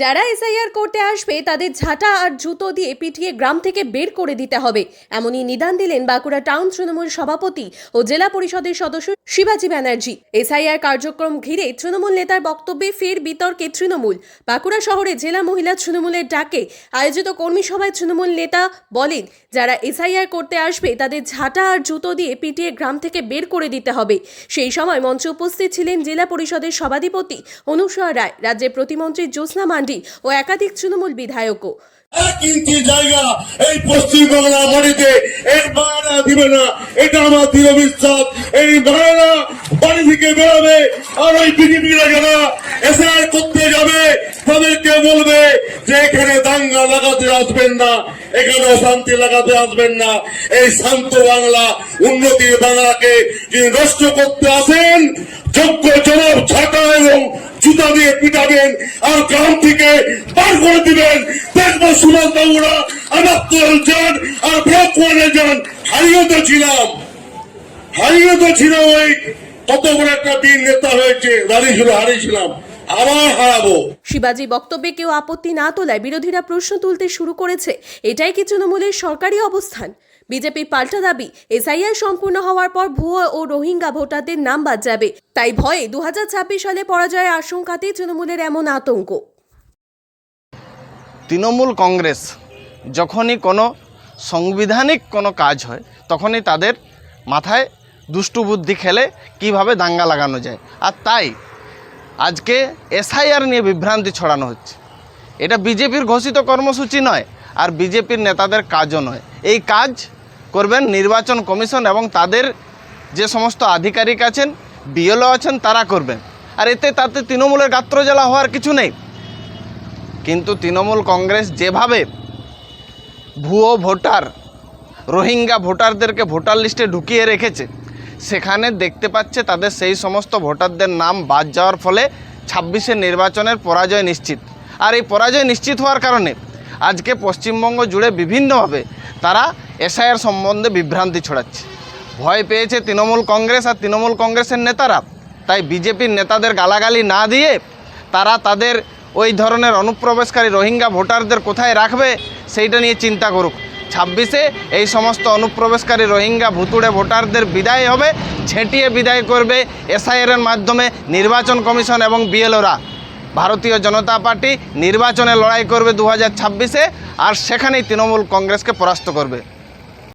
যারা এসআইআর করতে আসবে, তাদের ঝাঁটা আর জুতো দিয়ে পিটিয়ে গ্রাম থেকে বের করে দিতে হবে। এমনই নিদান দিলেন বাঁকুড়া টাউন তৃণমূল সভাপতি ও জেলা পরিষদের সদস্য শিবাজী ব্যানার্জি। এসআইআর কার্যক্রম ঘিরে তৃণমূল নেতার বক্তব্যে ফের বিতর্কে তৃণমূল। বাঁকুড়া শহরে জেলা মহিলা তৃণমূলের ডাকে আয়োজিত কর্মী সভায় তৃণমূল নেতা বলেন, যারা এসআইআর করতে আসবে, তাদের ঝাঁটা আর জুতো দিয়ে পিটিয়ে গ্রাম থেকে বের করে দিতে হবে। সেই সময় মঞ্চে উপস্থিত ছিলেন জেলা পরিষদের সভাধিপতি অনুসয়া রায়। রাজ্যের প্রতিমন্ত্রী জ্যোৎস্না মান্ডি ও একাধিক তৃণমূল বিধায়কও। এক ইঞ্চি জায়গা এই এর না দিবে না। এটা আমার দৃঢ় বিশ্বাস। এই বায়না বাড়ি থেকে বেরোবে আর ওই বিজেপিরা যারা এসআই করতে যাবে তাদেরকে বলবে যে এখানে দাঙ্গা লাগাতে আসবেন না, এখানে অশান্তি লাগাতে আসবেন না। এই শান্ত বাংলা, উন্নতির বাংলাকে যিনি নষ্ট করতে আসেন, যোগ্য জবাব ছাটা এবং জুতা দিয়ে পিটাবেন আর গ্রাম থেকে বার করে দিবেন। দেখব সুভাষ বাবুরা আমার তোল যান, আর ব্লক ওয়ানে যান, হারিয়ে তো ছিলাম। হারিয়ে তো ছিলাম ওই কত বড় একটা বীর নেতা হয়েছে দাঁড়িয়েছিল হারিয়েছিলাম। আবার হারাবো। শিবাজি বক্তব্যে কেউ আপত্তি না তোলায় বিরোধীরা প্রশ্ন তুলতে শুরু করেছে। এটাই কি তৃণমূলের সরকারি অবস্থান? বিজেপির পাল্টা দাবি এসআইআর সম্পূর্ণ হওয়ার পর ভুয়ো ও রোহিঙ্গা ভোটারদের নাম বাদ যাবে। তাই ভয়ে দু সালে পরাজয়ের আশঙ্কাতেই তৃণমূলের এমন আতঙ্ক। তৃণমূল কংগ্রেস যখনই কোনো সাংবিধানিক কোনো কাজ হয় তখনই তাদের মাথায় দুষ্টু বুদ্ধি খেলে কীভাবে দাঙ্গা লাগানো যায়। আর তাই আজকে এসআইআর নিয়ে বিভ্রান্তি ছড়ানো হচ্ছে। এটা বিজেপির ঘোষিত কর্মসূচি নয়, আর বিজেপির নেতাদের কাজও নয়। এই কাজ করবেন নির্বাচন কমিশন এবং তাদের যে সমস্ত আধিকারিক আছেন, বিএলও আছেন, তারা করবেন। আর এতে তাতে তৃণমূলের গাত্র গাত্রজ্বালা হওয়ার কিছু নেই। কিন্তু তৃণমূল কংগ্রেস যেভাবে ভুয়ো ভোটার, রোহিঙ্গা ভোটারদেরকে ভোটার লিস্টে ঢুকিয়ে রেখেছে সেখানে দেখতে পাচ্ছে তাদের সেই সমস্ত ভোটারদের নাম বাদ যাওয়ার ফলে ছাব্বিশের নির্বাচনের পরাজয় নিশ্চিত। আর এই পরাজয় নিশ্চিত হওয়ার কারণে আজকে পশ্চিমবঙ্গ জুড়ে বিভিন্নভাবে তারা এসআইআর সম্বন্ধে বিভ্রান্তি ছড়াচ্ছে। ভয় পেয়েছে তৃণমূল কংগ্রেস আর তৃণমূল কংগ্রেসের নেতারা। তাই বিজেপির নেতাদের গালাগালি না দিয়ে তারা তাদের ওই ধরনের অনুপ্রবেশকারী রোহিঙ্গা ভোটারদের কোথায় রাখবে, সেইটা নিয়ে চিন্তা করুক। ছাব্বিশে এই সমস্ত অনুপ্রবেশকারী রোহিঙ্গা ভুতুড়ে ভোটারদের বিদায় হবে, ছেঁটিয়ে বিদায় করবে এসআইআরের মাধ্যমে নির্বাচন কমিশন এবং বিএলওরা। ভারতীয় জনতা পার্টি নির্বাচনে লড়াই করবে দু হাজার আর সেখানেই তৃণমূল কংগ্রেসকে পরাস্ত করবে।